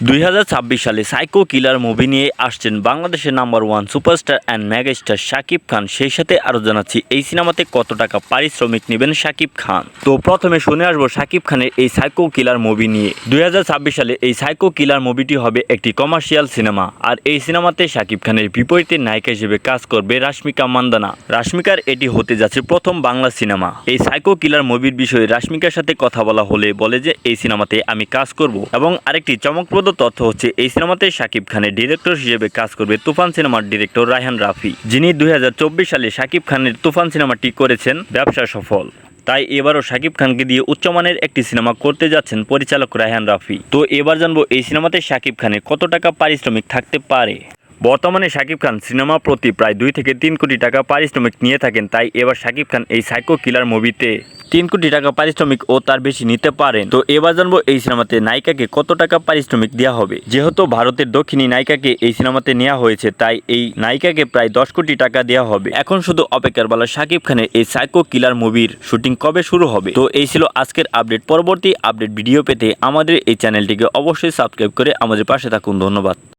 দুই হাজার ছাব্বিশ সালে সাইকো কিলার মুভি নিয়ে আসছেন বাংলাদেশের number one superstar and megastar Shakib Khan. সেই সাথে আরও জানাচ্ছি, এই সিনেমাতে কত টাকা পারিশ্রমিক নেবেন শাকিব খান? তো প্রথমে শুনে আসব শাকিব খানের এই সাইকো কিলার মুভি নিয়ে। দুই হাজার ছাব্বিশ সালে এই সাইকো কিলার মুভিটি হবে একটি কমার্শিয়াল সিনেমা। আর এই সিনেমাতে শাকিব খানের বিপরীতে নায়িকা হিসেবে কাজ করবে রাশ্মিকা মান্দানা। রাশ্মিকার এটি হতে যাচ্ছে প্রথম বাংলা সিনেমা। এই সাইকো কিলার মুভির বিষয়ে রাশ্মিকার সাথে কথা বলা হলে বলে যে, এই সিনেমাতে আমি কাজ করব এবং আরেকটি চমকপ্রদ তথ্য হচ্ছে, এই সিনেমাতে শাকিব খানের ডিরেক্টর হিসেবে কাজ করবে তুফান সিনেমার ডিরেক্টর রায়হান রাফি, যিনি দুই হাজার চব্বিশ সালে শাকিব খানের তুফান সিনেমাটি করেছেন ব্যবসা সফল। তাই এবারও শাকিব খানকে দিয়ে উচ্চমানের একটি সিনেমা করতে যাচ্ছেন পরিচালক রায়হান রাফি। তো এবার জানব, এই সিনেমাতে শাকিব খানের কত টাকা পারিশ্রমিক থাকতে পারে? বর্তমানে শাকিব খান সিনেমা প্রতি প্রায় দুই থেকে তিন কোটি টাকা পারিশ্রমিক নিয়ে থাকেন, তাই এবার শাকিব খান এই সাইকো কিলার মুভিতে তিন কোটি টাকা পারিশ্রমিক ও তার বেশি নিতে পারেন। তো এবার জানব এই সিনেমাতে নায়িকাকে কত টাকা পারিশ্রমিক দেওয়া হবে। যেহেতু ভারতের দক্ষিণী নায়িকাকে এই সিনেমাতে নেওয়া হয়েছে, তাই এই নায়িকাকে প্রায় দশ কোটি টাকা দেওয়া হবে। এখন শুধু অপেক্ষার বেলা শাকিব খানের এই সাইকো কিলার মুভির শুটিং কবে শুরু হবে? তো এই ছিল আজকের আপডেট পরবর্তী আপডেট ভিডিও পেতে আমাদের এই চ্যানেলটিকে অবশ্যই সাবস্ক্রাইব করে আমাদের পাশে থাকুন। ধন্যবাদ।